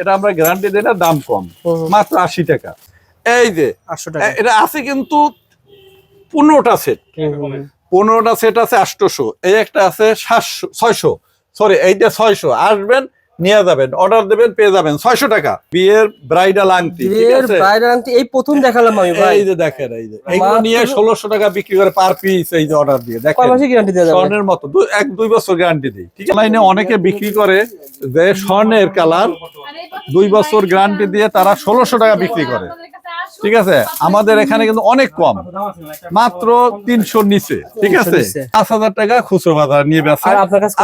এটা আমরা গ্যারান্টি দিই না দাম কম। মাত্র আশি টাকা। এই যে আটশো টাকা। এটা আছে কিন্তু পনেরোটা সেট। পনেরোটা সেট আছে আটশোশো এই একটা আছে সাতশো ছয়শো। সরি এইটা ছয়শো। আসবেন নিয়ে যাবেন অর্ডার দেবেন পেয়ে যাবেন। ছয়শো টাকা। বিয়ের ব্রাইডাল আংটি বাইরের আংটি এই প্রথম দেখালাম আমি এই যে দেখেন এই যে। এইগুলো নিয়ে ষোলোশো টাকা বিক্রি করে পার পিস এই যে অর্ডার দিয়ে দেখেন। স্বর্ণের মতো এক দুই বছর গ্যারান্টি দিই ঠিক আছে? লাইনে অনেকে বিক্রি করে যে স্বর্ণের কালার দুই বছর গ্যারান্টি দিয়ে তারা ষোলোশো টাকা বিক্রি করে। ঠিক আছে? আমাদের এখানে কিন্তু অনেক কম। মাত্র তিনশো নিচে ঠিক আছে? পাঁচ হাজার টাকা খুচরো বাজার নিয়ে বেচে।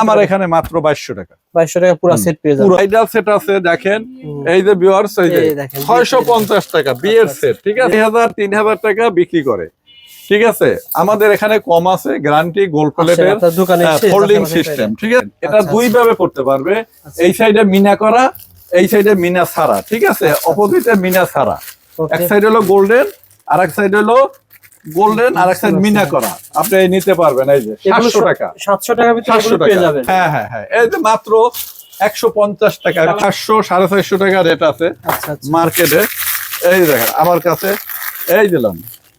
আমার এখানে মাত্র বাইশশো টাকা। বাইশশো টাকা পুরো সেট পেয়ে যাবে পুরো আইডাল সেট আছে দেখেন। এই যে ভিউয়ার্স এই যে এই দেখেন, ছয়শো পঞ্চাশ টাকা বিয়ের সেট ঠিক আছে? দুই হাজার তিন হাজার টাকা বিক্রি করে। ঠিক আছে? আমাদের এখানে কম আছে গ্যারান্টি গোল্ড প্লেটের ফোল্ডিং সিস্টেম ঠিক আছে? এটা আচ্ছা, দুই ভাবে করতে পারবে। এই সাইডে মিনা করা এই সাইডে মিনা ছাড়া ঠিক আছে? অপোজিটে মিনা ছাড়া. এক সাইড হলো গোল্ডেন আর এক সাইড হলো গোল্ডেন আর এক সাইড মিনা করা। আপনি নিতে পারবেন এই যে এগুলো সাতশো টাকা। সাতশো টাকা ভিতরে পেয়ে যাবেন। হ্যাঁ হ্যাঁ হ্যাঁ। এই যে মাত্র একশো পঞ্চাশ টাকা চারশো সাড়ে চারশো টাকা রেট আছে আচ্ছা আচ্ছা। মার্কেটে। এই দেখেন আমার কাছে এই দিলাম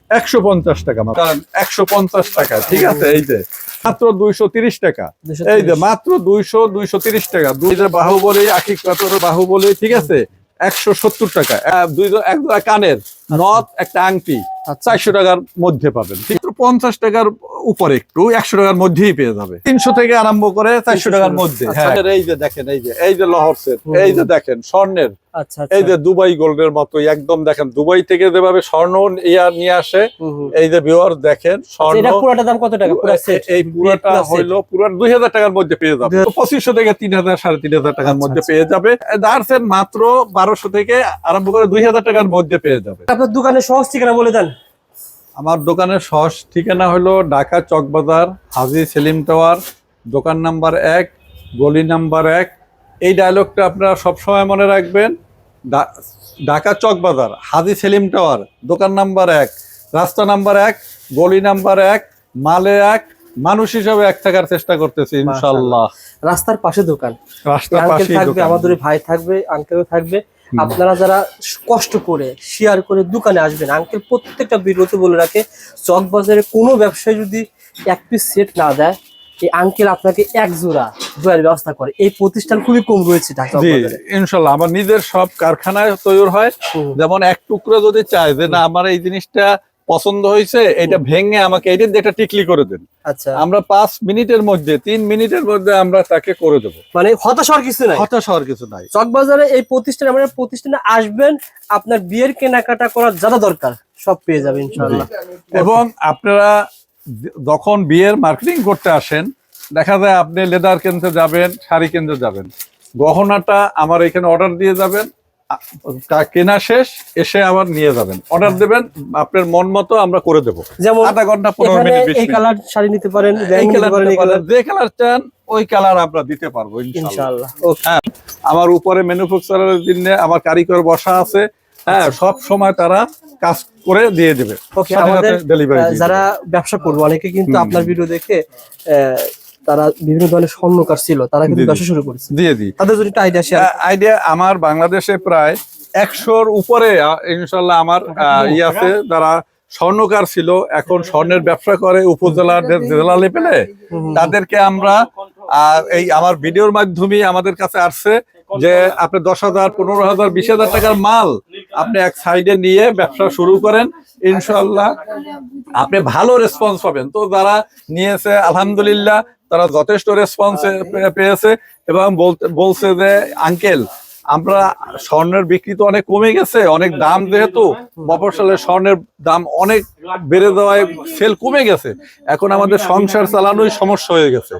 একশো পঞ্চাশ টাকা মাত্র। কারণ একশো পঞ্চাশ টাকা ঠিক আছে? এই যে মাত্র দুইশো তিরিশ টাকা। এই যে মাত্র দুইশো দুইশো তিরিশ টাকা। দুই বাহুবলী পাথরের বাহুবলী ঠিক আছে? একশো সত্তর টাকা দুই এক কানের নথ একটা আংটি আচ্ছা। চারশো টাকার মধ্যে পাবেন পঞ্চাশ টাকার উপরে একটু একশো টাকার মধ্যেই পেয়ে যাবে। তিনশো থেকে আরম্ভ করে চারশো টাকার মধ্যে আচ্ছা। হ্যাঁ। এই যে দেখেন এই যে এই যে লহর সেট এই যে দেখেন স্বর্ণের। আচ্ছা আচ্ছা। এই যে দুবাই গোল্ডের মতো একদম দেখেন দুবাই থেকে যেভাবে স্বর্ণ ইয়া নিয়ে আসে। এই যে ভিউয়ার দেখেন স্বর্ণ এটা পুরোটা দাম কত টাকা? এই পুরোটা হইল পুরো দুই হাজার টাকার মধ্যে পেয়ে যাবে। পঁচিশশো থেকে তিন হাজার সাড়ে তিন হাজার টাকার মধ্যে আচ্ছা। পেয়ে যাবে। দার্সেন মাত্র বারোশো থেকে আরম্ভ করে দুই হাজার টাকার মধ্যে পেয়ে যাবে। আপনার দোকানে সহজ ঠিকানা বলে দেন। আমার দোকানের সহজ ঠিকানা হলো ঢাকা চকবাজার হাজি সেলিম টাওয়ার দোকান নাম্বার এক গলি নাম্বার এক। এই ডায়লগটা আপনারা সবসময় মনে রাখবেন। ঢাকা চকবাজার হাজি সেলিম টাওয়ার দোকান নাম্বার এক। রাস্তা নাম্বার এক গলি নাম্বার এক মালে এক। মানুষ হিসাবে এক থাকার চেষ্টা করতেছি ইনশাল্লাহ রাস্তার পাশে দোকান। রাস্তার পাশেই থাকবে আমাদের ভাই থাকবে আঙ্কেলও থাকবে। আপনারা যারা কষ্ট করে শেয়ার করে দোকানে আসবেন আঙ্কেল প্রত্যেকটা বিরতি বলে রাখে চক বাজারে কোনো ব্যবসায় যদি এক পিস সেট না দেয় এই আঙ্কেল আপনাকে এক জোড়া জোড়ার ব্যবস্থা করে। এই প্রতিষ্ঠান খুবই কম রয়েছে ঢাকা ইনশাল্লাহ। আমার নিজের সব কারখানায় তৈরি হয়। যেমন এক টুকরো যদি চায় যে না আমার এই জিনিসটা পছন্দ হয়েছে এটা ভেঙে আমাকে এটা একটা টিকলি করে দেন। আচ্ছা। আমরা পাঁচ মিনিটের মধ্যে তিন মিনিটের মধ্যে আমরা তাকে করে দেবো। মানে হতাশ হওয়ার কিছু নাই? হতাশ হওয়ার কিছু নাই। চকবাজারে এই প্রতিষ্ঠানে আমরা প্রতিষ্ঠানে আসবেন আপনার বিয়ের কেনাকাটা করার যারা দরকার সব পেয়ে যাবেন ইনশাআল্লাহ। এবং আপনারা যখন বিয়ের মার্কেটিং করতে আসেন দেখা যায় আপনি লেদার কিনতে যাবেন শাড়ি কিনতে যাবেন। গহনাটা আমার এখানে অর্ডার দিয়ে যাবেন কেনা শেষ এসে আবার নিয়ে যাবেন। অর্ডার দেবেন আপনার মন মতো আমরা করে দেবো। যেমন আধা ঘণ্টা পনেরো মিনিট এই কালার শাড়ি নিতে পারেন কালার যে কালার চান ওই কালার আমরা দিতে পারব ওকে হ্যাঁ আমার উপরে ম্যানুফ্যাকচারের জন্য আমার কারিগর বসা আছে। হ্যাঁ সব সময় তারা কাজ করে দিয়ে দেবে। যারা ব্যবসা করব অনেকে কিন্তু আপনার ভিডিও দেখে তারা বিভিন্ন ধরনের স্বর্ণকার ছিল তারা কিন্তু। ব্যবসা শুরু করেছে। তাদের যদি একটা আইডিয়া শেয়ার আইডিয়া আমার বাংলাদেশে প্রায় একশোর উপরে ইনশাল্লাহ আমার ই আছে যারা স্বর্ণকার ছিল এখন স্বর্ণের ব্যবসা করে উপজেলার জেলা লেভেলে তাদেরকে আমরা এই আমার ভিডিওর মাধ্যমে আমাদের কাছে আসছে যে আপনি দশ হাজার পনেরো হাজার বিশ হাজার টাকার মাল আপনি এক সাইডে নিয়ে ব্যবসা শুরু করেন ইনশাল্লাহ আপনি ভালো রেসপন্স পাবেন। তো যারা নিয়েছে আলহামদুলিল্লাহ তারা যথেষ্ট রেসপন্স পেয়েছে এবং বলছে যে আঙ্কেল আমরা স্বর্ণের বিক্রি তো অনেক কমে গেছে অনেক দাম যেহেতু মফসলের স্বর্ণের দাম অনেক বেড়ে দেওয়ায় সেল কমে গেছে। এখন আমাদের সংসার চালানোই সমস্যা হয়ে গেছে।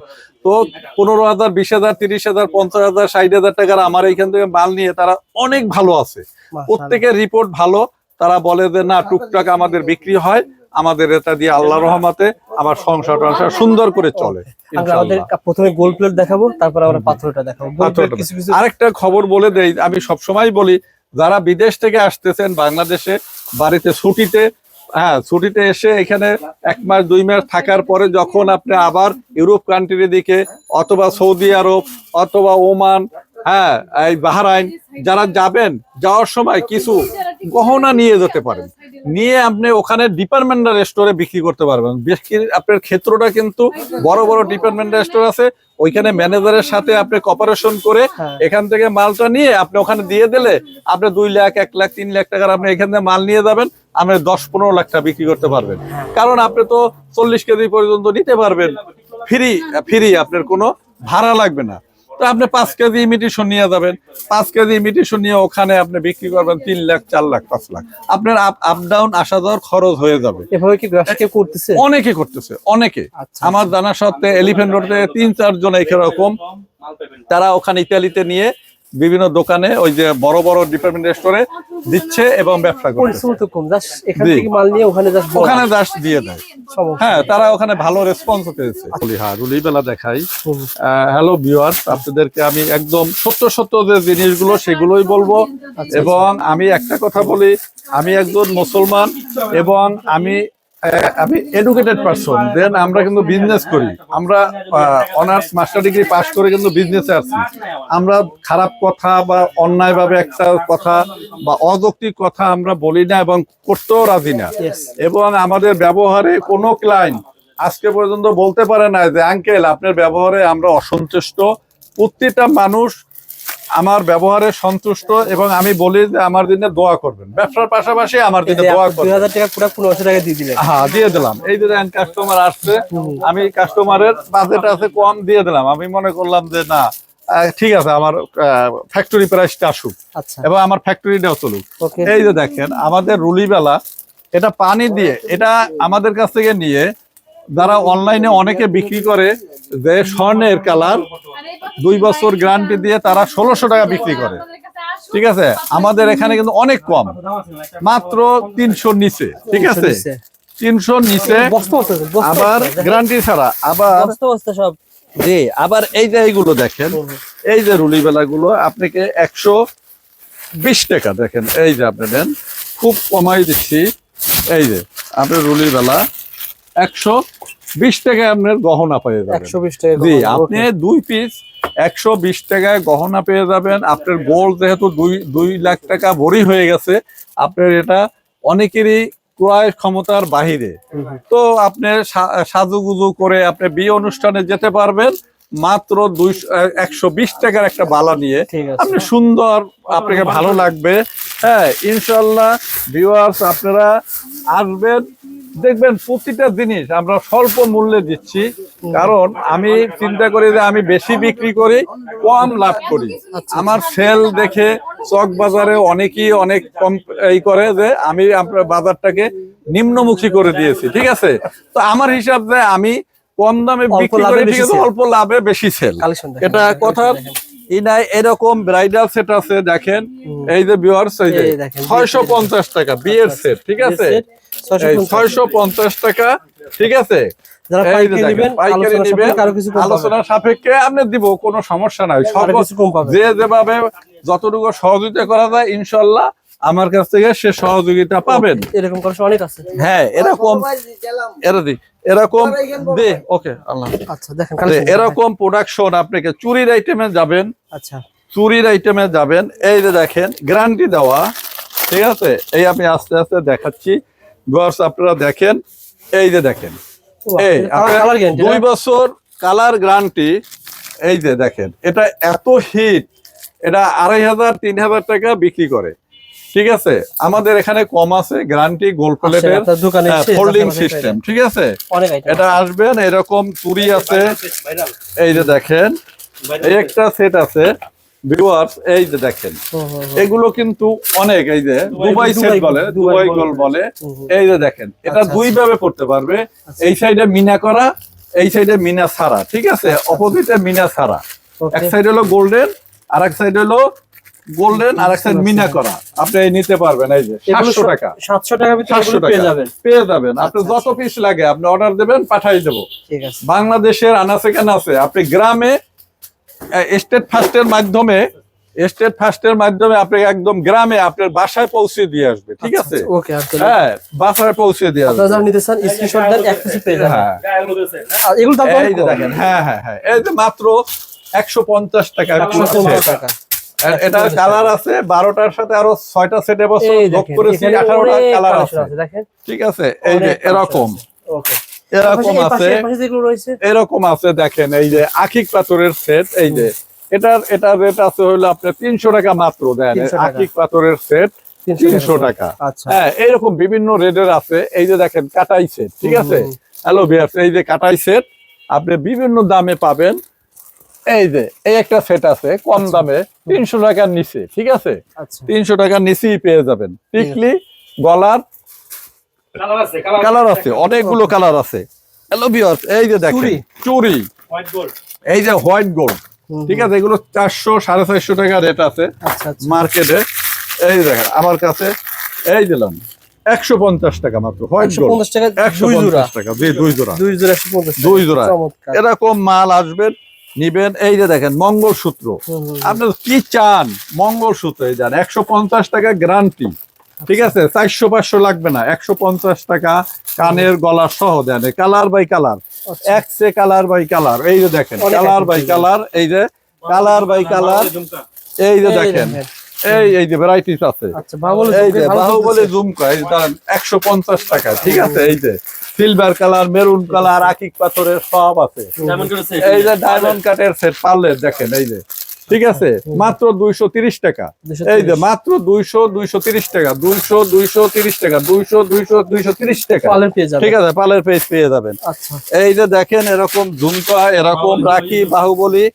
তো পনেরো হাজার বিশ হাজার তিরিশ হাজার পঞ্চাশ হাজার ষাট হাজার টাকার আমার এইখান থেকে মাল নিয়ে তারা অনেক ভালো আছে। প্রত্যেকের রিপোর্ট ভালো। তারা বলে যে না টুকটাক আমাদের বিক্রি হয়। আমাদের এটা দিয়ে আল্লাহ রহমাতে আমার সংসার টংসার সুন্দর করে চলে আমাদের প্রথমে গোল্ড প্লেট দেখাবো তারপর আমরা পাথরটা দেখাবো। আরেকটা খবর বলে দেই আমি সবসময় বলি যারা বিদেশ থেকে আসতেছেন বাংলাদেশে বাড়িতে ছুটিতে হ্যাঁ ছুটিতে এসে এখানে এক মাস দুই মাস থাকার পরে যখন আপনি আবার ইউরোপ কান্ট্রির দিকে অথবা সৌদি আরব অথবা ওমান হ্যাঁ এই বাহারাইন যারা যাবেন যাওয়ার সময় কিছু গহনা নিয়ে যেতে পারেন। নিয়ে আপনি ওখানে ডিপার্টমেন্টাল স্টোরে বিক্রি করতে পারবেন। আপনার ক্ষেত্রটা কিন্তু বড় বড় ডিপার্টমেন্টাল স্টোর আছে। ওইখানে ম্যানেজারের সাথে আপনি কপারেশন করে হ্যাঁ। এখান থেকে মালটা নিয়ে আপনি ওখানে দিয়ে দিলে আপনি দুই লাখ এক লাখ তিন লাখ টাকার আপনি এখান থেকে মাল নিয়ে যাবেন। আপনি দশ পনেরো লাখ টাকা বিক্রি করতে পারবেন। কারণ আপনি তো চল্লিশ কেজি পর্যন্ত নিতে পারবেন। ফ্রি ফ্রি আপনার কোনো ভাড়া লাগবে না। তো আপনি পাঁচ কেজি ইমিটেশন নিয়ে যাবেন। পাঁচ কেজি ইমিটেশন নিয়ে ওখানে আপনি বিক্রি করবেন তিন লাখ চার লাখ পাঁচ লাখ। আপনার আপ ডাউন আসা যাওয়ার খরচ হয়ে যাবে। এভাবে কি করতেছে? অনেকে করতেছে অনেকে। আচ্ছা। আমার জানা সত্ত্বে এলিফেন্ট রোডে তিন চারজন এরকম তারা ওখানে ইতালিতে নিয়ে বিভিন্ন দোকানে ওই যে বড় বড় ডিপার্টমেন্ট স্টোরে দিচ্ছে এবং ব্যবসা করছে পরিশ্রম তো কম জাস্ট এখান থেকে মাল নিয়ে ওখানে জাস্ট ওখানে জাস্ট দিয়ে দেয়। হ্যাঁ তারা ওখানে ভালো রেসপন্স পেয়েছে। বলি হ্যাঁ রুলিবেলা দেখাই। হ্যালো ভিউয়ার্স আপনাদেরকে আমি একদম সত্য সত্য যে জিনিসগুলো সেগুলোই বলব। আচ্ছা, এবং আমি একটা কথা বলি আমি একজন মুসলমান এবং আমি আমি এডুকেটেড পারসন দেন আমরা কিন্তু বিজনেস করি। আমরা অনার্স মাস্টার ডিগ্রি পাস করে কিন্তু বিজনেসে আছি। আমরা খারাপ কথা বা অন্যায়ভাবে একটা কথা বা অযৌক্তিক কথা আমরা বলি না এবং করতেও রাজি না। এবং আমাদের ব্যবহারে কোনো ক্লায়েন্ট আজকে পর্যন্ত বলতে পারে না যে আঙ্কেল আপনার ব্যবহারে আমরা অসন্তুষ্ট। প্রত্যেকটা মানুষ আমার ব্যবহারে সন্তুষ্ট এবং আমি বলি যে আমার দিনে দোয়া করবেন। ব্যবসার পাশাপাশি আমার দিনে দোয়া করবেন। হাজার টাকা পুরো পনেরোশো টাকা দিয়ে দিলেন। হ্যাঁ দিয়ে দিলাম। এই যে কাস্টমার আসছে আমি কাস্টমারের বাজেট আছে কম দিয়ে দিলাম। আমি মনে করলাম যে না ঠিক আছে আমার ফ্যাক্টরি প্রাইসটা আসুক। আচ্ছা। এবং আমার ফ্যাক্টরিটাও চলুক। এই যে দেখেন আমাদের রুলিবেলা এটা পানি দিয়ে এটা আমাদের কাছ থেকে নিয়ে যারা অনলাইনে অনেকে বিক্রি করে যে স্বর্ণের কালার দুই বছর গ্যারান্টি দিয়ে তারা ষোলোশো টাকা বিক্রি করে। ঠিক আছে? আমাদের এখানে কিন্তু অনেক কম। মাত্র তিনশো নিচে। ঠিক আছে? তিনশো নিচে। আবার গ্যারান্টি ছাড়া। আবার সব। জি আবার এই যে এইগুলো দেখেন এই যে রুলি বেলাগুলো আপনাকে একশো বিশ টাকা দেখেন। এই যে আপনি নেন খুব কমাই দিচ্ছি। এই যে আপনার রুলি বেলা একশো বিশ টাকায় আপনার গহনা পেয়ে যাবেন। একশো বিশ টাকা জি আপনি দুই পিস একশো বিশ টাকায় গহনা পেয়ে যাবেন। আপনার গোল্ড যেহেতু দুই দুই লাখ টাকা ভরি হয়ে গেছে আপনার এটা অনেকেরই ক্রয় ক্ষমতার বাহিরে। তো আপনি সাজুগুজু করে আপনি বিয়ে অনুষ্ঠানে যেতে পারবেন মাত্র দুইশো একশো বিশ টাকার একটা বালা নিয়ে। আপনি সুন্দর আপনাকে ভালো লাগবে। হ্যাঁ ইনশাল্লাহ ভিউয়ার্স আপনারা আসবেন দেখবেন প্রতিটা জিনিস আমরা স্বল্প মূল্যে দিচ্ছি। কারণ আমি চিন্তা করি যে আমি বেশি বিক্রি করি কম লাভ করি। আচ্ছা। আমার সেল দেখে চক বাজারে অনেকেই অনেক কম এই করে যে আমি আপনার বাজারটাকে নিম্নমুখী করে দিয়েছি ঠিক আছে? তো আমার হিসাব যে আমি কম দামে বিক্রি করে ঠিক আছে অল্প লাভে বেশি সেল এটা কথা ই এরকম ব্রাইডাল সেট আছে দেখেন। এই যে ভিউয়ার্স এই যে এই দেখেন, ছয়শো পঞ্চাশ টাকা বিয়ের সেট ঠিক আছে? এই ছয়শো পঞ্চাশ টাকা। ঠিক আছে? যারা পাইকারি নেবেন পাইকারি আলোচনা নিবেন, সাপেক্ষে আপনি দিব কোনো সমস্যা নাই। যে যেভাবে যতটুকু সহযোগিতা করা যায় ইনশাল্লাহ আমার কাছ থেকে সে সহযোগিতা পাবেন। এরকম অনেক আছে। হ্যাঁ এরকম এরা দি এরকম দে ওকে আল্লাহ আচ্ছা দেখেন এরকম প্রোডাকশন আপনাকে চুরির আইটেমে যাবেন। আচ্ছা। চুরির আইটেমে যাবেন। এই যে দেখেন গ্যারান্টি দেওয়া। ঠিক আছে? এই আমি আস্তে আস্তে দেখাচ্ছি। গোয়ার্স আপনারা দেখেন। এই যে দেখেন। এই আপনার কালার গ্যারান্টি দুই বছর কালার গ্যারান্টি এই যে দেখেন এটা এত হিট এটা আড়াই হাজার তিন হাজার টাকা বিক্রি করে। ঠিক আছে? আমাদের এখানে কম আছে গ্যারান্টি গোল্ড প্লেটের ফোল্ডিং সিস্টেম ঠিক আছে? এটা আসবেন এরকম চুরি আছে। এই যে দেখেন এই একটা সেট আছে। ভিউয়ার্স এই যে দেখেন। এগুলো কিন্তু অনেক এই যে দুবাই সেট বলে দুবাই গোল বলে। এই যে দেখেন এটা আচ্ছা, দুই ভাবে পড়তে পারবে। এই সাইডে মিনা করা এই সাইডে মিনা ছাড়া ঠিক আছে? অপোজিটে মিনা ছাড়া। এক সাইড হলো গোল্ডেন আর এক সাইড হলো গোল্ডেন আর এক সাইড মিনা করা। আপনি নিতে পারবেন এই যে সাতশো টাকা। সাতশো টাকা সাতশো টাকা। পেয়ে যাবেন। পেয়ে যাবেন। আপনি আচ্ছা, যত পিস লাগে আপনি অর্ডার দেবেন পাঠাই দেবো। আছে। বাংলাদেশের আনাচে কানাচে আপনি গ্রামে স্টেট ফার্স্টের মাধ্যমে স্টেট ফার্স্টের মাধ্যমে আপনি একদম গ্রামে আপনার বাসায় পৌঁছে দিয়ে আসবে ঠিক আছে? আর তো হ্যাঁ বাসায় পৌঁছে দিয়ে আসবে। যারা নিতে চান স্ক্রিনশট দেন এক পিস পেয়ে যাবেন। হ্যাঁ। এগুলো দাম। দেখেন হ্যাঁ হ্যাঁ হ্যাঁ। এই যে মাত্র একশো পঞ্চাশ টাকা। টাকা। এটা কালার আছে বারোটার সাথে আরও ছয়টা সেট এবছর যোগ করেছি এখানে আঠারোটা অনেক কালার আছে। দেখেন। ঠিক আছে এই যে এরকম। এরকম আছে। এরকম আছে দেখেন এই যে আখিক পাথরের সেট এই যে। এটার এটার রেট আছে হলো আপনার তিনশো টাকা মাত্র দেন আখিক পাথরের সেট তিনশো টাকা। আচ্ছা। হ্যাঁ এইরকম বিভিন্ন রেটের আছে। এই যে দেখেন কাটাই সেট ঠিক আছে। হ্যালো বিয়ার্স এই যে কাটাই সেট আপনি বিভিন্ন দামে পাবেন। এই যে এই একটা সেট আছে কম দামে তিনশো টাকার নিচে ঠিক আছে? আচ্ছা। তিনশো টাকার নিচেই পেয়ে যাবেন। টিকলি গলার কালার আছে অনেকগুলো কালার আছে। হ্যালো এই যে দেখেন চুড়ি। চুরি এই যে হোয়াইট গোল্ড ঠিক আছে? এগুলো চারশো সাড়ে চারশো টাকা রেট আছে আচ্ছা আচ্ছা। মার্কেটে। এই দেখেন আমার কাছে এই দিলাম একশো পঞ্চাশ টাকা মাত্র হোয়াইট একশো গোল্ড পঞ্চাশ টাকা একশো দুই জোড়া। পঞ্চাশ টাকা দুই জোড়া। দুই জোড়া। দুই জোড়া। এরকম মাল আসবেন নিবেন এই যে দেখেন মঙ্গলসূত্র। হুম, হুম, আপনি কি চান? মঙ্গলসূত্র এই যান একশো পঞ্চাশ টাকা গ্যারান্টি ঠিক আছে? চারশো পাঁচশো লাগবে না একশো পঞ্চাশ টাকা কানের গলা সহ দেন কালার বাই কালার আচ্ছা। একসে কালার বাই কালার এই যে দেখেন কালার বাই কালার এই যে কালার বাই কালার এই যে দেখেন। এই এই যে ভ্যারাইটিস আছে। আচ্ছা এই যে ভালো বাহুবলী। ঝুমকা এই যে একশো পঞ্চাশ টাকা ঠিক আছে এই যে। সিলভার কালার মেরুন কালার আকিক পাথরের সব আছে। এই যে ডায়মন্ড কাটের সেট পারলে দেখেন এই যে। ঠিক আছে? মাত্র দুইশো তিরিশ টাকা। এই যে মাত্র দুইশো দুইশো তিরিশ টাকা। দুইশো দুইশো তিরিশ টাকা। দুইশো দুইশো দুইশো তিরিশ টাকা। ঠিক আছে পালের পেজ পেয়ে যাবেন। আচ্ছা। এই যে দেখেন এরকম ঝুমকা এরকম রাখি বাহুবলী।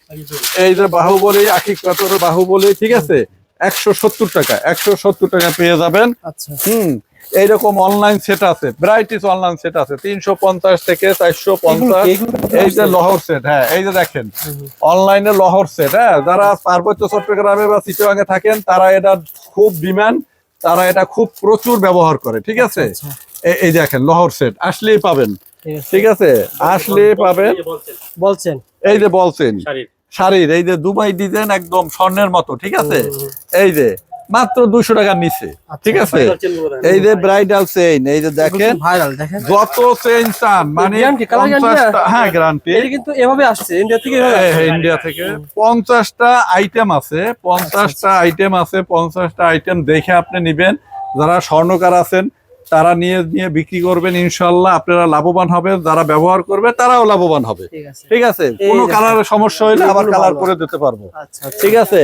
এই যে বাহুবলী আকিক পাথর বাহুবলী ঠিক আছে? একশো সত্তর টাকা একশো সত্তর টাকা পেয়ে যাবেন। আচ্ছা। হুম। এইরকম অনলাইন সেট আছে ভ্যারাইটিস অনলাইন সেট আছে তিনশো পঞ্চাশ থেকে চারশো পঞ্চাশ। এই যে লহর সেট হ্যাঁ এই যে দেখেন। অনলাইনে লহর সেট হ্যাঁ যারা পার্বত্য চট্টগ্রামে বা চিটাগাঙে থাকেন তারা এটা খুব ডিমান্ড তারা এটা খুব প্রচুর ব্যবহার করে ঠিক আছে? আচ্ছা, এ- এই দেখেন লহর সেট আসলেই পাবেন ঠিক আছে। আসলেই পাবেন। বলছেন, বলছেন এই যে বলছেন। শাড়ির। এই যে দুবাই ডিজাইন একদম স্বর্ণের মতো ঠিক আছে? এই যে মাত্র দুশো টাকা নিচে। ঠিক আছে। এই যে ব্রাইডাল চেইন এই যে দেখেন যত চেইন চান মানে? হ্যাঁ গ্যারান্টি কিন্তু এভাবে আসছে ইন্ডিয়া থেকে ইন্ডিয়া থেকে পঞ্চাশটা আইটেম আছে পঞ্চাশটা আইটেম আছে পঞ্চাশটা আইটেম দেখে আপনি নিবেন। যারা স্বর্ণকার আছেন তারা নিয়ে নিয়ে বিক্রি করবেন ইনশাল্লাহ আপনারা লাভবান হবেন যারা ব্যবহার করবে তারাও লাভবান হবে। ঠিক আছে। ঠিক কোনো। কালারের সমস্যা হইলে আবার কালার। করে দিতে পারব। আচ্ছা আচ্ছা। ঠিক আছে।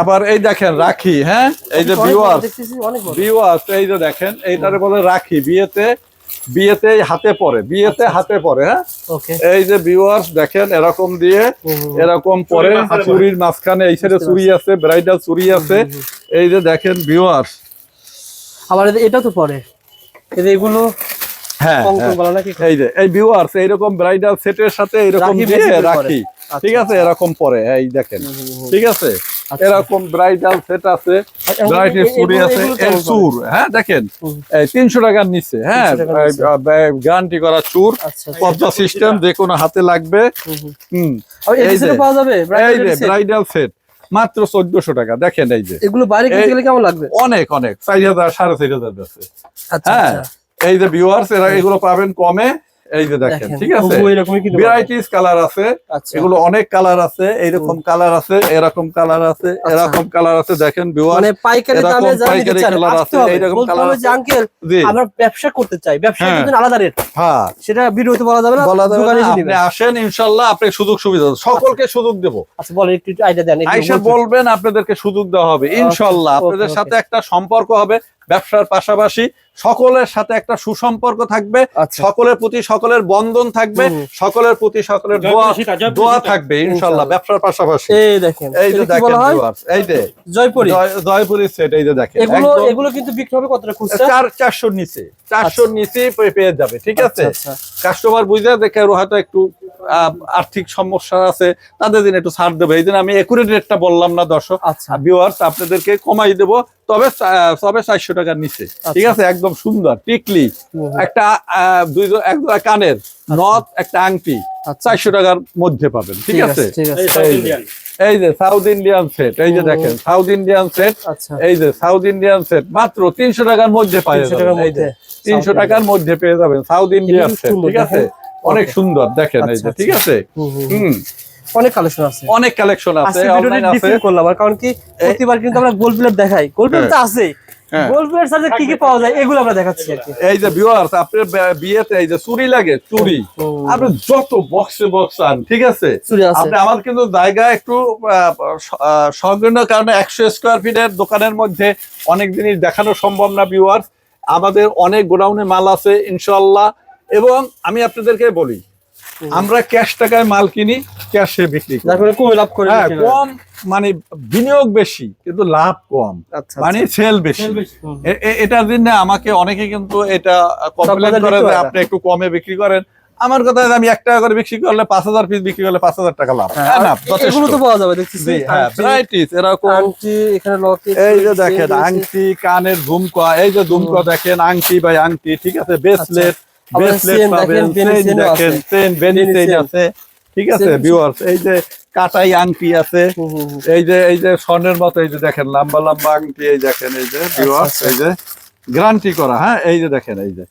আবার এই দেখেন রাখি হ্যাঁ? এই যে বড়। ভিউয়ার্স এই যে দেখেন এইটারে বলে রাখি বিয়েতে বিয়েতে হাতে পরে বিয়েতে হাতে পরে হ্যাঁ? এই যে ভিউয়ার্স দেখেন এরকম দিয়ে। এরকম পরে চুরির মাঝখানে এই সাইডে চুরি আছে ব্রাইডাল চুরি আছে এই যে দেখেন ভিউয়ার্স আবার এটা তো পরে। এগুলো হ্যাঁ হ্যাঁ। বলা নাকি এই যে এই ভিউয়ার্স এইরকম ব্রাইডাল সেটের সাথে এরকম দিয়ে রাখি। ঠিক আছে? এরকম পরে এই দেখেন। ঠিক আছে? আচ্ছা। এরকম ব্রাইডাল সেট আছে। ব্রাইডের চুরি আছে হ্যাঁ দেখেন? তিনশো টাকার নিচে হ্যাঁ? 300 গ্যারান্টি করা চুর। আচ্ছা সিস্টেম যে কোনো হাতে লাগবে। হুম, এই যে-? ব্রাইডাল সেট মাত্র চোদ্দশো টাকা। দেখেন এই যে। এগুলো বাইরে কিনতে গেলে কেমন লাগবে? অনেক অনেক। চার হাজার সাড়ে চার হাজার আছে। আচ্ছা হ্যাঁ। আচ্ছা। এই যে ভিউয়ার্স এরা এগুলো পাবেন কমে এই যে দেখেন ঠিক আছে? ভ্যারাইটিস কালার আছে আচ্ছা। এগুলো অনেক কালার আছে এইরকম কালার আছে এরকম কালার আছে এরকম কালার আছে দেখেন মানে পাইকারি দামে পাইকারি আসতে আছে, এইরকম। আঙ্কেল আমরা ব্যবসা করতে চাই। ব্যবসা হ্যাঁ। কিন্তু আলাদা রেট হ্যাঁ। সেটা ভিডিওতে বলা যাবে না বলা যাবে আপনি আসেন ইনশাল্লাহ আপনি সুযোগ সুবিধা সকলকে সুযোগ দেবো। আচ্ছা বলেন একটু আইডিয়া দেন আইসা বলবেন আপনাদেরকে সুযোগ দেওয়া হবে। ইনশাল্লাহ আপনাদের সাথে একটা সম্পর্ক হবে ব্যবসার পাশাপাশি। সকলের সাথে একটা সুসম্পর্ক থাকবে আচ্ছা। সকলের প্রতি সকলের বন্ধন থাকবে সকলের প্রতি সকলের দোয়া দোয়া থাকবে ইনশাল্লাহ। ব্যবসার পাশাপাশি। এই দেখেন এই যে দেখেন এই যে। জয়পুরি। জয়পুরি সেট এই যে দেখেন। এগুলো এগুলো কিন্তু বিক্রি হবে কতটা খুচরা? চার চারশোর নিচে। চারশোর নিচে পেয়ে যাবে ঠিক আছে? আচ্ছা, আচ্ছা। কাস্টমার বুঝতে দেখে ওর হয়তো একটু আর্থিক সমস্যা আছে তাদের জন্য একটু ছাড় দেবে। এই জন্য আমি একুরেট রেটটা বললাম না দর্শক। আচ্ছা। ভিউয়ার্স আপনাদেরকে কমাই দেবো তবে তবে চারশো টাকার নিচে। ঠিক আছে? একদম সুন্দর টিকলি একটা দুই জো- কানের। নথ একটা আংটি আচ্ছা। চারশো টাকার মধ্যে পাবেন ঠিক আছে? এই যে। সাউথ ইন্ডিয়ান সেট এই যে দেখেন সাউথ ইন্ডিয়ান সেট আচ্ছা। এই যে সাউথ ইন্ডিয়ান সেট মাত্র তিনশো টাকার মধ্যে পাওয়া যাবে তিনশো টাকার মধ্যে পেয়ে যাবেন সাউথ ইন্ডিয়ান সেট ঠিক আছে? অনেক সুন্দর দেখেন এই আচ্ছা, যে ঠিক আচ্ছা। আছে? হুম, অনেক কালেকশন আছে। অনেক কালেকশন আছে করলাম কারণ কি প্রতিবার কিন্তু আমরা গোল্ড প্লেট দেখাই। গোল্ড প্লেট তো আছে হ্যাঁ। সাথে কি কি পাওয়া যায় এগুলো আমরা দেখাচ্ছি আর কি। এই যে ভিউয়ার্স আপনার বিয়েতে এই যে চুরি লাগে চুরি আপনি যত বক্সে বক্স আন ঠিক আছে? আপনি আমার কিন্তু জায়গা একটু সংকীর্ণ কারণে একশো স্কোয়ার ফিটের দোকানের মধ্যে অনেক জিনিস দেখানো সম্ভব না ভিউয়ার্স আমাদের অনেক গোডাউনে মাল আছে ইনশাল্লাহ এবং আমি আপনাদেরকে বলি আমরা ক্যাশ টাকায় মাল কিনি ক্যাশে বিক্রি করি। কমে লাভ করে হ্যাঁ কম মানে বিনিয়োগ বেশি কিন্তু লাভ কম। আচ্ছা মানে সেল বেশি। এ- এ- এটার জন্য আমাকে অনেকে কিন্তু এটা কমপ্লেন করে বিক্রি যে আপনি একটু কমে বিক্রি করেন। আমার কথা আমি এক টাকা করে বিক্রি করলে পাঁচ হাজার পিস বিক্রি করলে পাঁচ হাজার টাকা লাভ। হ্যাঁ, হ্যাঁ এগুলো তো পাওয়া যাবে দেখছি জি, হ্যাঁ এরকম। আংটি এখানে এই যে দেখেন আংটি কানের ঝুমকা এই যে ঝুমকা দেখেন আংটি বাই আংটি ঠিক আছে ব্রেসলেট আবার ব্রেসলেট পাবেন দেখেন, চেইন দেখেন আছে। চেইন বেনি বেনি চেইন আছে ঠিক আছে ভিউয়ার্স এই যে কাটাই আংটি আছে এই যে এই যে স্বর্ণের মতো এই যে দেখেন লম্বা লম্বা আংটি এই দেখেন এই যে ভিউয়ার্স আচ্ছা। এই যে গ্যারান্টি করা হ্যাঁ? এই যে দেখেন এই যে।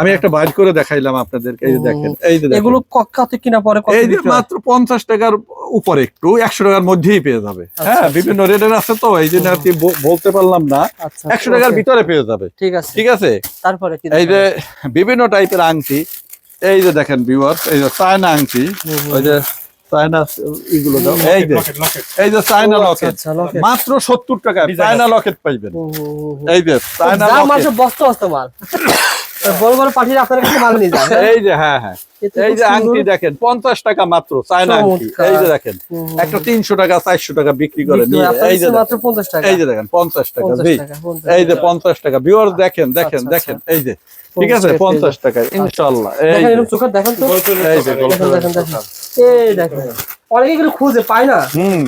আমি একটা বাইর করে দেখাইলাম আপনাদেরকে এই যে দেখেন এই যে। এগুলো কত কিনা পরে এই যে মাত্র পঞ্চাশ টাকার উপরে একটু একশো টাকার মধ্যেই পেয়ে যাবে। হ্যাঁ আচ্ছা। বিভিন্ন রেটের আছে তো এই জন্য আর কি বলতে পারলাম না। আচ্ছা একশো টাকার ভিতরে পেয়ে যাবে। ঠিক আছে। ঠিক আছে? তারপরে এই যে বিভিন্ন টাইপের আংটি এই যে দেখেন ভিউয়ার্স এই যে চায়না আংটি ওই যে চায়না এগুলো দাও। এই যে এই যে চায়না ও, আচ্ছা, লকেট আচ্ছা, মাত্র সত্তর টাকা চায়না। লকেট পাইবেন। এই যে চায়না বস্তা বস্তা মাল। বড় বড় পাঠিয়ে আপনার কাছে মাল নিয়ে যান এই যে হ্যাঁ হ্যাঁ। এই যে আংটি দেখেন পঞ্চাশ টাকা মাত্র চায়না আংটি। এই যে দেখেন একটা তিনশো টাকা চারশো টাকা বিক্রি করে এই যে মাত্র পঞ্চাশ টাকা। এই যে দেখেন পঞ্চাশ টাকা 50 টাকা, এই যে। পঞ্চাশ টাকা। ভিউয়ার দেখেন দেখেন আচ্ছা, দেখেন এই যে ঠিক আছে? পঞ্চাশ টাকা। ইনশাল্লাহ এই দেখেন তো? এই যে দেখেন দেখেন দেখেন এই দেখেন। অনেকে খুঁজে পায় না। হুম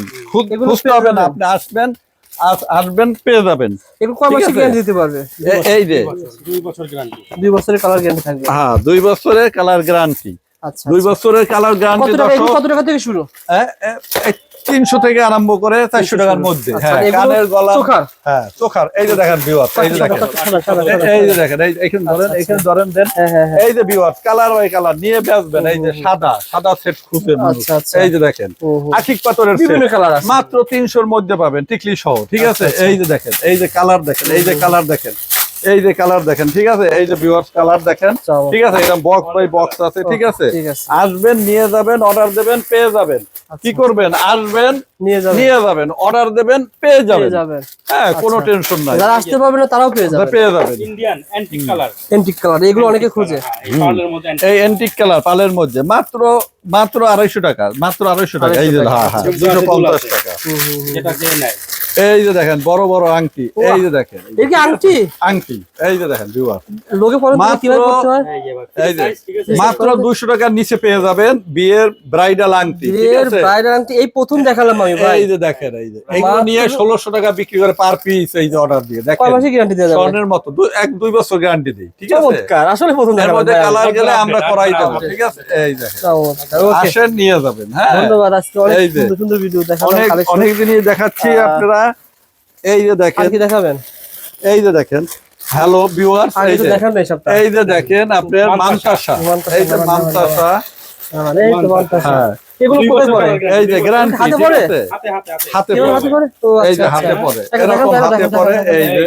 খুঁজতে হবে না আপনি আসবেন আস- আসবেন পেয়ে যাবেন। এগুলো কয় ঠিক গ্যারান্টি দিতে পারবে? এই যে। দুই বছর গ্যারান্টি দুই বছরের কালার গ্যারান্টি থাকবে। হ্যাঁ দুই বছরের কালার গ্যারান্টি আচ্ছা দুই বছরের কালার গ্যারান্টি কত টাকা থেকে শুরু? তিনশো থেকে আরম্ভ করে চারশো টাকার মধ্যে আচ্ছা, হ্যাঁ কানের গলা হ্যাঁ চোখার এই যে দেখেন ভিউয়ার এই যে দেখেন সাদা, সাদা, সাদা, এই যে দেখেন এই ধরেন আচ্ছা, এখানে ধরেন দেন হ্যাঁ হ্যাঁ হ্যাঁ এই যে ভিউয়ার কালার বাই কালার নিয়ে বেচবেন এই যে সাদা সাদা সেট খুঁজে। আচ্ছা, আচ্ছা। এই যে দেখেন হুম। পাথরের বিভিন্ন কালার মাত্র তিনশোর মধ্যে পাবেন টিকলি সহ ঠিক আছে আচ্ছা, আচ্ছা। এই যে দেখেন এই যে কালার দেখেন এই যে কালার দেখেন এই যে কালার দেখেন ঠিক আছে? এই যে ভিউয়ার্স কালার দেখেন ঠিক আছে? এটা বক্স বাই বক্স আছে ঠিক আছে? ঠিক আসবেন নিয়ে যাবেন অর্ডার দেবেন পেয়ে যাবেন। কি আচ্ছা। করবেন? আসবেন নিয়ে যাবেন। নিয়ে যাবেন অর্ডার দেবেন পেয়ে যাবেন। যাবেন। হ্যাঁ কোনো আচ্ছা। টেনশন নাই। যারা আসতে পারবে না তারাও পেয়ে যাবে পেয়ে যাবেন। Indian antique colour antique colour এগুলো অনেকে খুঁজে। এই মধ্যে এই এন্টিক কালার পালের মধ্যে। মাত্র মাত্র আড়াইশো টাকা মাত্র আড়াইশো টাকা। এই যে হ্যাঁ হ্যাঁ টাকা। দুশো পঞ্চাশ আছে। টাকা। হুম, হুম, হুম। যেটা নেয়? এই যে দেখেন বড় বড় আংটি। এই যে দেখেন এই কি আংটি? আংটি। এই যে দেখেন ভিউয়ার লোকে পরে মাত্র- কীভাবে করতে হয়? এই যে মাত্র দুশো টাকার নিচে পেয়ে যাবেন বিয়ের ব্রাইডাল আংটি ঠিক বিয়ের আছে? ব্রাইডাল আংটি এই প্রথম দেখালাম আমি ভাই। এই যে দেখেন এই যে। এগুলো নিয়ে ষোলোশো টাকা বিক্রি করে পার পিস এই যে অর্ডার দিয়ে কয় দেখেন মাসে গ্যারান্টি দেওয়া যাবে? স্বর্ণের মতো এক দুই বছর গ্যারান্টি দিই ঠিক আছে? চমৎকার আসলে প্রথম এর দেখালাম মধ্যে কালার গেলে আমরা করাই দেবো। ঠিক আছে? এই দেখেন। আসেন নিয়ে যাবেন হ্যাঁ। ধন্যবাদ আজকে অনেক সুন্দর সুন্দর ভিডিও দেখালাম অনেক অনেক দেখাচ্ছি আপনারা। এই যে দেখেন। কি দেখাবেন? এই যে দেখেন। হ্যালো ভিউয়ার্স এই যে। দেখেন এই সপ্তাহ এই যে দেখেন আপনার মানতাসা এই যে মানতাসা এই তো মানতাসা। হ্যাঁ। এগুলো কোথায় পড়ে? এই যে গ্রান্ড হাতে পড়ে? পরে? হাতে হাতে হাতে। পড়ে। ও এই যে আচ্ছা হাতে পড়ে। পরে এরকম হাতে পড়ে পরে এই যে।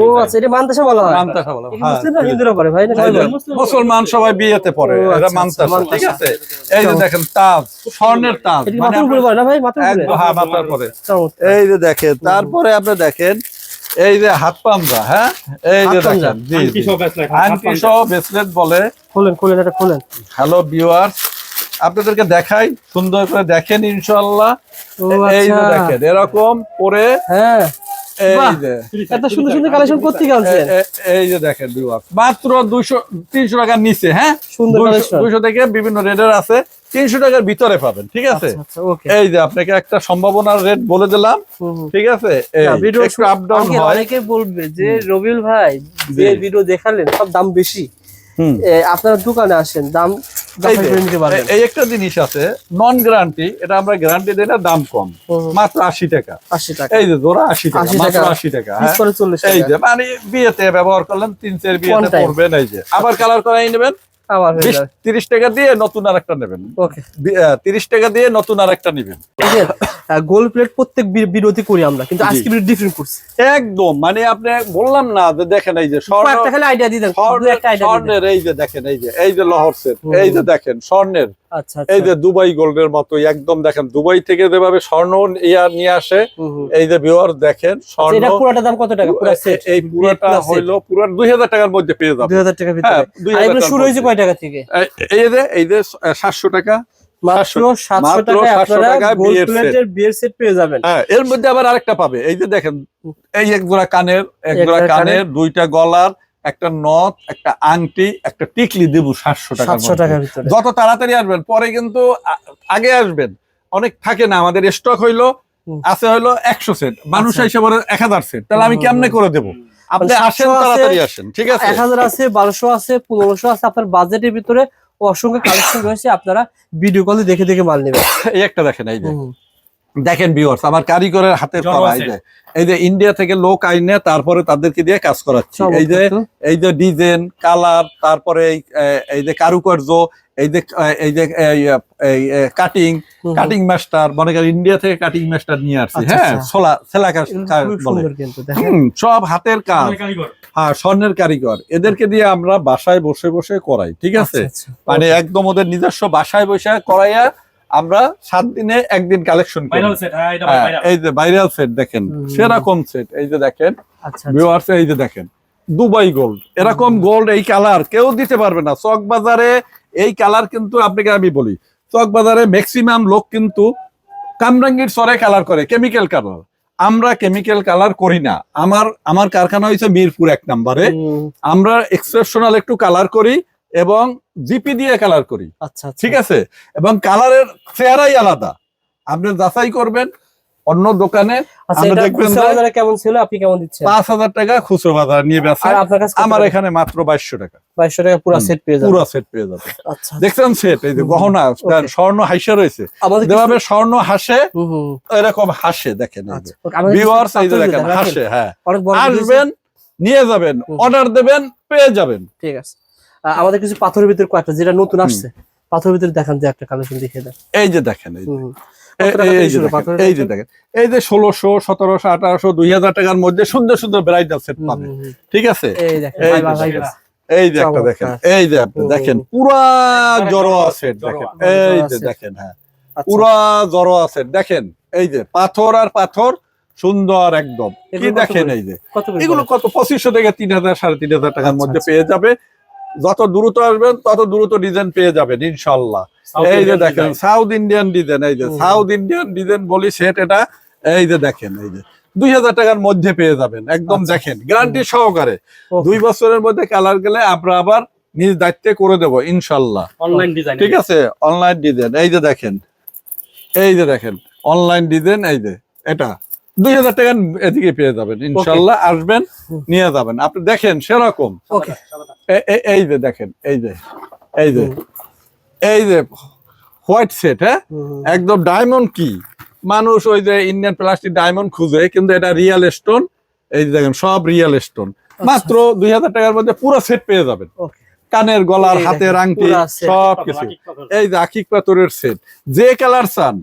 ও আচ্ছা এটা মানতাসা বলা হয়? মানতাসা বলা এগুলো হ্যাঁ। মুসলিমরা হিন্দুরা করে ভাই এই যে মুসলমান সবাই বিয়েতে পড়ে ও, আচ্ছা, মানতাসা। মানতাসা। ঠিক আছে? এই যে দেখেন তাজ স্বর্ণের তাজ মানে মাথার উপরে না ভাই মাথার উপরে হ্যাঁ মাথার পরে। এই যে দেখেন তারপরে আপনি দেখেন এই যে হাত পামরা হ্যাঁ? এই যে পাঞ্জা। দেখেন জি সহ ব্রেসলেট বলে। খোলেন খোলেন এটা খোলেন। হ্যালো ভিউয়ার্স আপনাদেরকে দেখাই সুন্দর করে দেখেন ইনশাআল্লাহ। এই যে আচ্ছা। দেখেন এরকম পরে হ্যাঁ। এত সুন্দর সুন্দর কালেকশন করতে গেলছেন এ- এ- এই যে দেখেন ভিউয়ার্স মাত্র দুইশো তিনশো টাকার নিচে হ্যাঁ? সুন্দর দুইশো থেকে বিভিন্ন রেটের আছে। তিনশো টাকার ভিতরে পাবেন ঠিক আছে? আচ্ছা আচ্ছা ওকে এই যে আপনাকে একটা সম্ভাবনার রেট বলে দিলাম ঠিক আছে? ভিডিও একটু আপ ডাউন হয়। অনেকে বলবে যে রবিউল ভাই যে ভিডিও দেখালেন সব দাম বেশি। আপনারা দোকানে আসেন দাম এই একটা জিনিস আছে নন গ্যারান্টি এটা আমরা গ্যারান্টি দিই না দাম কম। মাত্র আশি টাকা। আশি টাকা। এই যে জোড়া আশি টাকা মাত্র আশি টাকা হ্যাঁ? চল্লিশ এই যে মানে বিয়েতে ব্যবহার করলেন তিন চার বিয়েতে One পড়বেন এই যে। আবার কালার করাই নেবেন? তিরিশ টাকা দিয়ে নতুন আর একটা নেবেন তিরিশ টাকা দিয়ে নতুন আর একটা নেবেন গোল প্লেট প্রত্যেক বি- বিরতি করি আমরা কিন্তু আজকে বিরতি ডিফারেন্ট করছি। একদম মানে আপনি বললাম না যে দেখেন এই যে স্বর্ণ একটা খালি আইডিয়া দিয়ে দেন স্বর্ণের একটা আইডিয়া স্বর্ণের এই যে দেখেন এই যে এই যে লহর সেট এই যে দেখেন স্বর্ণের। আচ্ছা আচ্ছা। এই যে দুবাই গোল্ডের মতো একদম দেখেন দুবাই থেকে যেভাবে স্বর্ণ ইয়া নিয়ে আসে। এই যে ভিউয়ার দেখেন আচ্ছা, স্বর্ণ এটা পুরোটা দাম কত টাকা? পুরো সেট এই পুরোটা হইল পুরো দুই হাজার টাকার মধ্যে পেয়ে যাবে দুই হাজার টাকার ভিতরে। হ্যাঁ, 2000 আর এগুলো শুরু হয়েছে কয় টাকা থেকে? এই- যে এই যে সাতশো টাকা মাত্র সাতশো মাত্র টাকায় আপনারা টাকায় গোল বিয়ের set। প্লেটের বিয়ের সেট পেয়ে যাবেন। হ্যাঁ এর মধ্যে আবার আরেকটা পাবে। এই যে দেখেন এই এক জোড়া কানের এক জোড়া কানের দুইটা গলার একটা নথ একটা আংটি একটা টিকলি দেবো সাতশো টাকা যত তাড়াতাড়ি আসবেন পরে কিন্তু আগে আসবেন। অনেক থাকে না আমাদের স্টক হইল আছে হইল একশো সেট মানুষ আচ্ছা। হিসেবে এক হাজার সেট তাহলে আমি কেমনে করে দেবো? আপনি মানে আসেন তাড়াতাড়ি আসেন ঠিক আছে? এক হাজার আছে বারোশো আছে পনেরোশো আছে আপনার বাজেটের ভিতরে অসংখ্য কালেকশন রয়েছে আপনারা ভিডিও কলে দেখে দেখে মাল নেবেন। এই একটা দেখেন এই দেখেন ভিউয়ার্স আমার কারিগরের হাতের জড়ো করা এই যে এই যে ইন্ডিয়া থেকে লোক আইনে তারপরে তাদেরকে দিয়ে কাজ করাচ্ছি। এই যে এই যে ডিজাইন কালার তারপরে এই যে কারুকার্য এই যে এই যে কাটিং কাটিং মাস্টার মনে করেন ইন্ডিয়া থেকে কাটিং মাস্টার নিয়ে আসছি আচ্ছা, হ্যাঁ? আচ্ছা। সোলা সেলা বলে। সব হাতের কাজ। কারিগর। হ্যাঁ স্বর্ণের কারিগর। এদেরকে দিয়ে আমরা বাসায় বসে বসে করাই ঠিক আছে? আচ্ছা, আচ্ছা। মানে একদম ওদের নিজস্ব বাসায় বসে করাইয়া আমরা সাত দিনে একদিন কালেকশন করি। হ্যাঁ এটা হ্যাঁ, ভাইরাল এই যে ভাইরাল সেট দেখেন সেরকম সেট এই যে দেখেন আচ্ছা আচ্ছা। ভিউয়ার্স এই যে দেখেন দুবাই গোল্ড এরকম গোল্ড এই কালার কেউ দিতে পারবে না। চক বাজারে এই কালার কিন্তু আপনাকে আমি বলি চক বাজারে ম্যাক্সিমাম লোক কিন্তু কামরাঙ্গির সরে কালার করে কেমিক্যাল কালার আমরা কেমিক্যাল কালার করি না। আমার আমার কারখানা হয়েছে মিরপুর এক নম্বরে। আমরা এক্সেপশনাল একটু কালার করি। এবং জিপি দিয়ে কালার করি। আচ্ছা আচ্ছা। ঠিক আছে? এবং কালারের চেহারাই আলাদা। আপনি যাচাই করবেন অন্য দোকানে আচ্ছা কেমন ছিল? আপনি কেমন দিচ্ছেন? পাঁচ হাজার টাকা খুচরো বাজার নিয়ে বেচে। আমার এখানে মাত্র বাইশশো টাকা। বাইশশো টাকা পুরো সেট পেয়ে যাবেন। পুরো সেট পেয়ে যাবে আচ্ছা দেখছেন সেট এই যে গহনা স্বর্ণ হাইসা রয়েছে। যেভাবে স্বর্ণ হাসে এরকম হাসে দেখেন Viewers এই যে দেখেন হাসে হ্যাঁ। আসবেন নিয়ে যাবেন অর্ডার দেবেন পেয়ে যাবেন। ঠিক আছে। আমাদের কিছু পাথরের ভিতরে কয়েকটা যেটা নতুন আসছে পাথরের ভিতরে দেখান যে একটা কালেকশন দেখিয়ে দেন। এই যে দেখেন এই যে। দেখেন, এই যে কালেকশন? দেখেন। এই যে ষোলোশো সতেরোশো আঠারোশো দুই হাজার টাকার মধ্যে সুন্দর সুন্দর ব্রাইডাল সেট। ঠিক আছে? এই এই যে ভাই ভাই দেখেন। একটা দেখেন এই যে আপনি দেখেন পুরা জড়ো জড়োয়া আছে দেখেন। এই যে দেখেন হ্যাঁ। আচ্ছা, পুরা জড়ো আছে দেখেন এই যে পাথর আর পাথর সুন্দর একদম। কি দেখেন এই যে? এগুলো কত? পঁচিশশো থেকে তিন হাজার সাড়ে তিন হাজার টাকার আচ্ছা, মধ্যে আচ্ছা। পেয়ে যাবে। যত দ্রুত আসবেন তত দ্রুত ডিজাইন পেয়ে যাবেন ইনশাল্লাহ এই যে দেখেন সাউথ ইন্ডিয়ান ডিজাইন এই যে সাউথ ইন্ডিয়ান ডিজাইন বলি সেট এটা এই যে দেখেন এই যে দুই হাজার টাকার মধ্যে পেয়ে যাবেন একদম আচ্ছা। দেখেন গ্যারান্টি সহকারে। দুই বছরের মধ্যে কালার গেলে আমরা আবার নিজ দায়িত্বে করে দেবো ইনশাল্লাহ অনলাইন ডিজাইন ঠিক আছে? অনলাইন ডিজাইন এই যে দেখেন এই যে দেখেন অনলাইন ডিজাইন এই যে এটা। দুই হাজার টাকার এদিকে পেয়ে যাবেন। ইনশাল্লাহ আসবেন নিয়ে যাবেন। আপনি দেখেন সেরকম। এই যে দেখেন এই যে এই যে এই যে হোয়াইট সেট হ্যাঁ। একদম ডায়মন্ড কি? মানুষ ওই যে ইন্ডিয়ান প্লাস্টিক ডায়মন্ড খুঁজে কিন্তু এটা রিয়েল স্টোন। এই যে দেখেন সব রিয়েল স্টোন। মাত্র দুই হাজার টাকার মধ্যে পুরো সেট পেয়ে যাবেন। কানের গলার হাতের আংটি পুরা set। সব কিছু এই যে আকিক পাথরের সেট যে কালার চান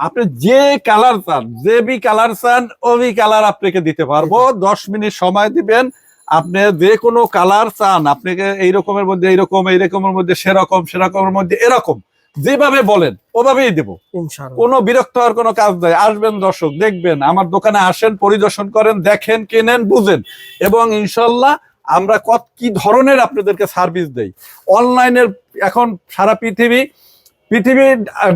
আপনি যে কালার চান যে বি কালার চান ওই কালার আপনাকে দিতে পারব। দশ মিনিট সময় দিবেন। আপনি যে কোনো কালার চান আপনাকে এই রকমের মধ্যে এইরকম এই রকমের মধ্যে সেরকম সেরকমের মধ্যে এরকম যেভাবে বলেন ওভাবেই দেবো। কোনো বিরক্ত হওয়ার কোনো কাজ নাই। আসবেন দর্শক দেখবেন আমার দোকানে আসেন পরিদর্শন করেন দেখেন কেনেন বুঝেন। এবং ইনশাল্লাহ আমরা কত কি ধরনের আপনাদেরকে সার্ভিস দেই। অনলাইনের এখন সারা পৃথিবী পৃথিবী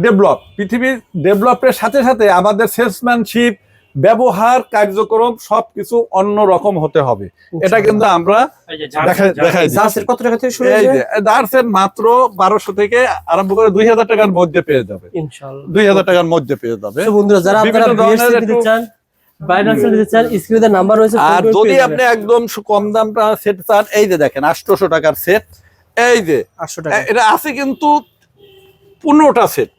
ডেভেলপ পৃথিবী ডেভেলপের সাথে সাথে আমাদের সেলসম্যানশিপ ব্যবহার কার্যক্রম সবকিছু অন্য রকম হতে হবে। এটা কিন্তু আমরা কত টাকা থেকে শুরু দার্সের মাত্র বারোশো থেকে আরম্ভ করে দুই হাজার টাকার মধ্যে পেয়ে যাবে। দুই হাজার টাকার মধ্যে পেয়ে যাবে। বন্ধুরা যারা চান নাম্বার রয়েছে আর যদি আপনি একদম কম দামটা সেট চান এই যে দেখেন আটশোশো টাকার সেট এই যে 800 টাকা। এটা আছে কিন্তু পনেরোটা সেট।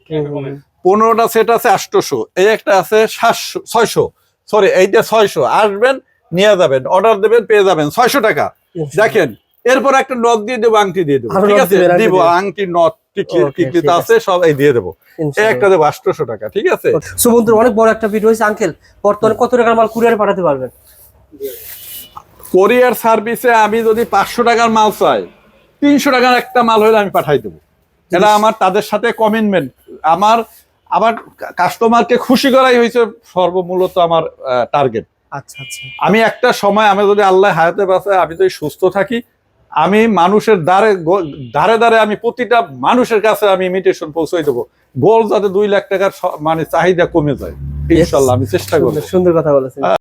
পনেরোটা সেট আছে আটশোশো এই একটা আছে সাতশো ছয়শো। সরি এইটা ছয়শো। আসবেন নিয়ে যাবেন অর্ডার দেবেন পেয়ে যাবেন। ছয়শো টাকা। দেখেন এরপর একটা নখ দিয়ে দেবো আংটি দিয়ে দেবো। ঠিক আছে? দিব আংটি ঠিক আছে। সব এই দিয়ে দেবো। এই একটা দেবো আটশোশো টাকা ঠিক আছে? অনেক বড় একটা ভিডিও হয়েছে আঙ্কেল বর্তমানে কত টাকার মাল কুরিয়ারে পাঠাতে পারবেন? কোরিয়ার সার্ভিসে আমি যদি পাঁচশো টাকার মাল চাই তিনশো টাকার একটা মাল হলে আমি পাঠাই দেবো। এটা আমার তাদের সাথে কমিটমেন্ট আমার আবার কাস্টমারকে খুশি করাই হয়েছে সর্বমূলত আমার টার্গেট আচ্ছা আচ্ছা। আমি একটা সময় আমি যদি আল্লাহ হায়াতে বাঁচায় আমি যদি সুস্থ থাকি আমি মানুষের দ্বারে ধারে ধারে আমি প্রতিটা মানুষের কাছে আমি ইমিটেশন পৌঁছাই দেবো। গোল যাতে দুই লাখ টাকার মানে চাহিদা কমে যায়। ইনশাল্লাহ আমি চেষ্টা করব। সুন্দর সুন্দর কথা বলেছেন।